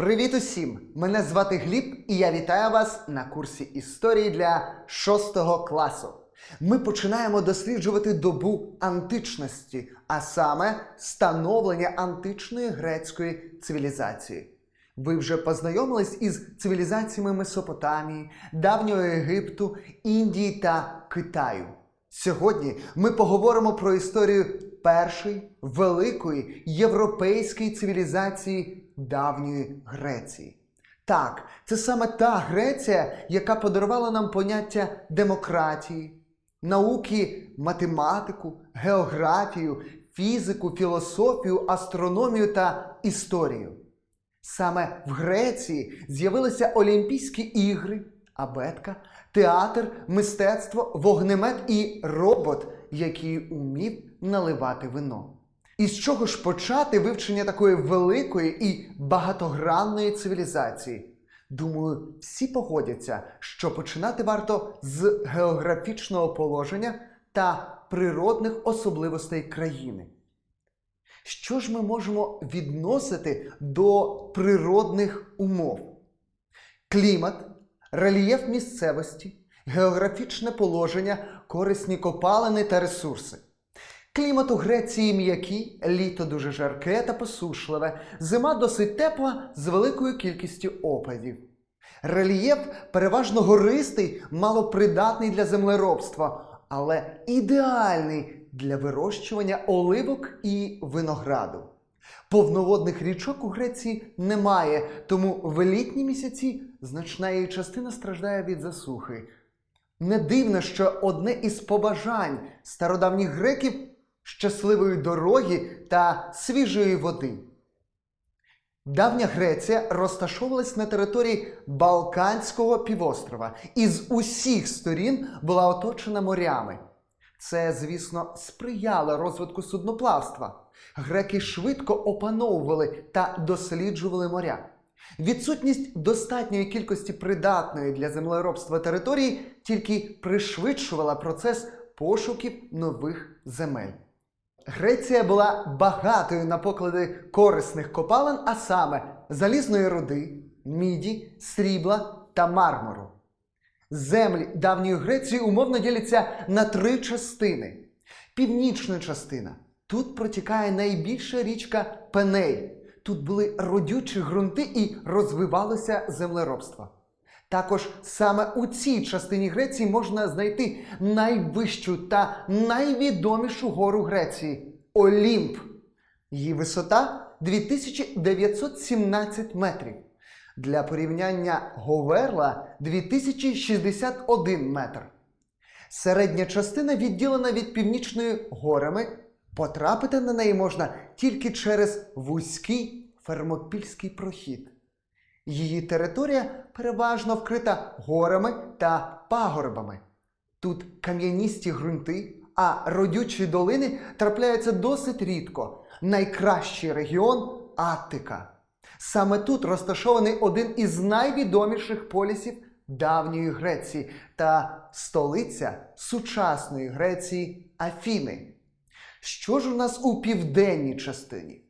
Привіт усім! Мене звати Гліб, і я вітаю вас на курсі історії для 6 класу. Ми починаємо досліджувати добу античності, а саме становлення античної грецької цивілізації. Ви вже познайомились із цивілізаціями Месопотамії, давнього Єгипту, Індії та Китаю. Сьогодні ми поговоримо про історію першої великої європейської цивілізації давньої Греції. Так, це саме та Греція, яка подарувала нам поняття демократії, науки, математику, географію, фізику, філософію, астрономію та історію. Саме в Греції з'явилися Олімпійські ігри, абетка, театр, мистецтво, вогнемет і робот, який умів наливати вино. І з чого ж почати вивчення такої великої і багатогранної цивілізації? Думаю, всі погодяться, що починати варто з географічного положення та природних особливостей країни. Що ж ми можемо відносити до природних умов? Клімат, рельєф місцевості, географічне положення, корисні копалини та ресурси. Клімат у Греції м'який, літо дуже жарке та посушливе, зима досить тепла з великою кількістю опадів. Рельєф переважно гористий, малопридатний для землеробства, але ідеальний для вирощування оливок і винограду. Повноводних річок у Греції немає, тому в літні місяці значна її частина страждає від засухи. Не дивно, що одне із побажань стародавніх греків щасливої дороги та свіжої води. Давня Греція розташовувалась на території Балканського півострова і з усіх сторін була оточена морями. Це, звісно, сприяло розвитку судноплавства. Греки швидко опановували та досліджували моря. Відсутність достатньої кількості придатної для землеробства території тільки пришвидшувала процес пошуків нових земель. Греція була багатою на поклади корисних копалин, а саме залізної руди, міді, срібла та мармуру. Землі давньої Греції умовно діляться на три частини. Північна частина. Тут протікає найбільша річка Пеней. Тут були родючі ґрунти і розвивалося землеробство. Також саме у цій частині Греції можна знайти найвищу та найвідомішу гору Греції Олімп. Її висота 2917 метрів. Для порівняння Говерла 2061 метр. Середня частина відділена від північної горами. Потрапити на неї можна тільки через вузький фермопільський прохід. Її територія переважно вкрита горами та пагорбами. Тут кам'яністі ґрунти, а родючі долини трапляються досить рідко. Найкращий регіон Аттика. Саме тут розташований один із найвідоміших полісів давньої Греції та столиця сучасної Греції Афіни. Що ж у нас у південній частині?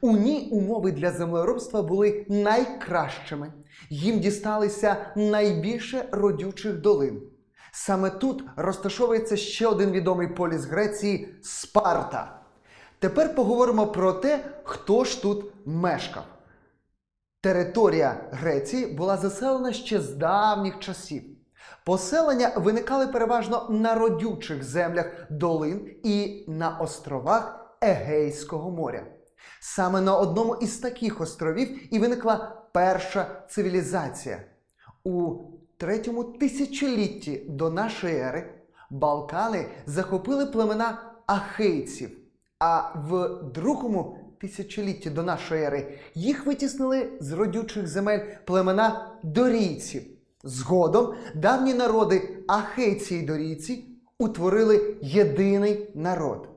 У ній умови для землеробства були найкращими. Їм дісталися найбільше родючих долин. Саме тут розташовується ще один відомий поліс Греції Спарта. Тепер поговоримо про те, хто ж тут мешкав. Територія Греції була заселена ще з давніх часів. Поселення виникали переважно на родючих землях долин і на островах Егейського моря. Саме на одному із таких островів і виникла перша цивілізація. У третьому тисячолітті до нашої ери Балкани захопили племена ахейців, а в другому тисячолітті до нашої ери їх витіснили з родючих земель племена дорійців. Згодом давні народи ахейці й дорійці утворили єдиний народ.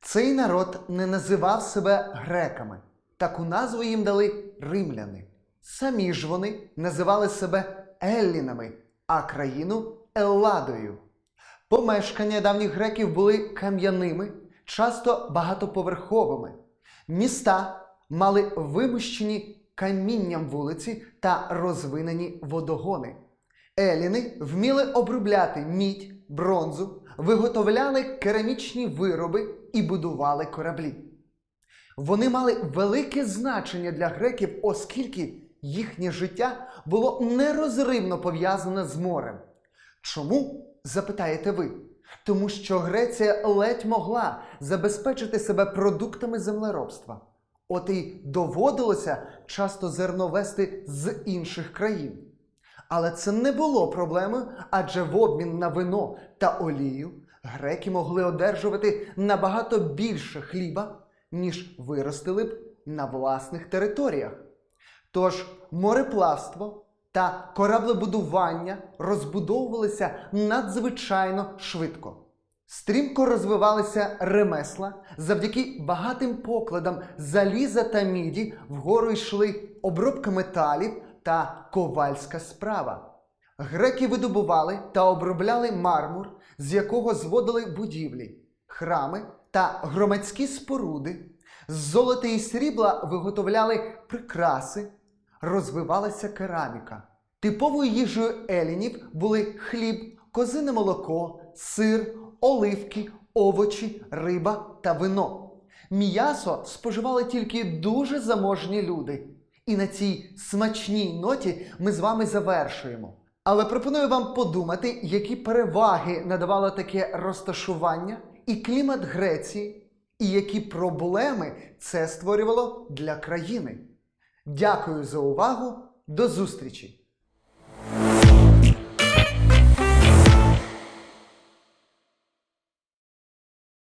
Цей народ не називав себе греками. Таку назву їм дали римляни. Самі ж вони називали себе еллінами, а країну Елладою. Помешкання давніх греків були кам'яними, часто багатоповерховими. Міста мали вимощені камінням вулиці та розвинені водогони. Еліни вміли обробляти мідь, бронзу, виготовляли керамічні вироби і будували кораблі. Вони мали велике значення для греків, оскільки їхнє життя було нерозривно пов'язане з морем. Чому? запитаєте ви? Тому що Греція ледь могла забезпечити себе продуктами землеробства. От і доводилося часто зерно вести з інших країн. Але це не було проблемою, адже в обмін на вино та олію греки могли одержувати набагато більше хліба, ніж виростили б на власних територіях. Тож мореплавство та кораблебудування розбудовувалися надзвичайно швидко. Стрімко розвивалися ремесла, завдяки багатим покладам заліза та міді вгору йшли обробка металів та ковальська справа. Греки видобували та обробляли мармур, з якого зводили будівлі, храми та громадські споруди. З золота і срібла виготовляли прикраси, розвивалася кераміка. Типовою їжею елінів були хліб, козине молоко, сир, оливки, овочі, риба та вино. М'ясо споживали тільки дуже заможні люди. І на цій смачній ноті ми з вами завершуємо. Але пропоную вам подумати, які переваги надавало таке розташування і клімат Греції, і які проблеми це створювало для країни. Дякую за увагу. До зустрічі!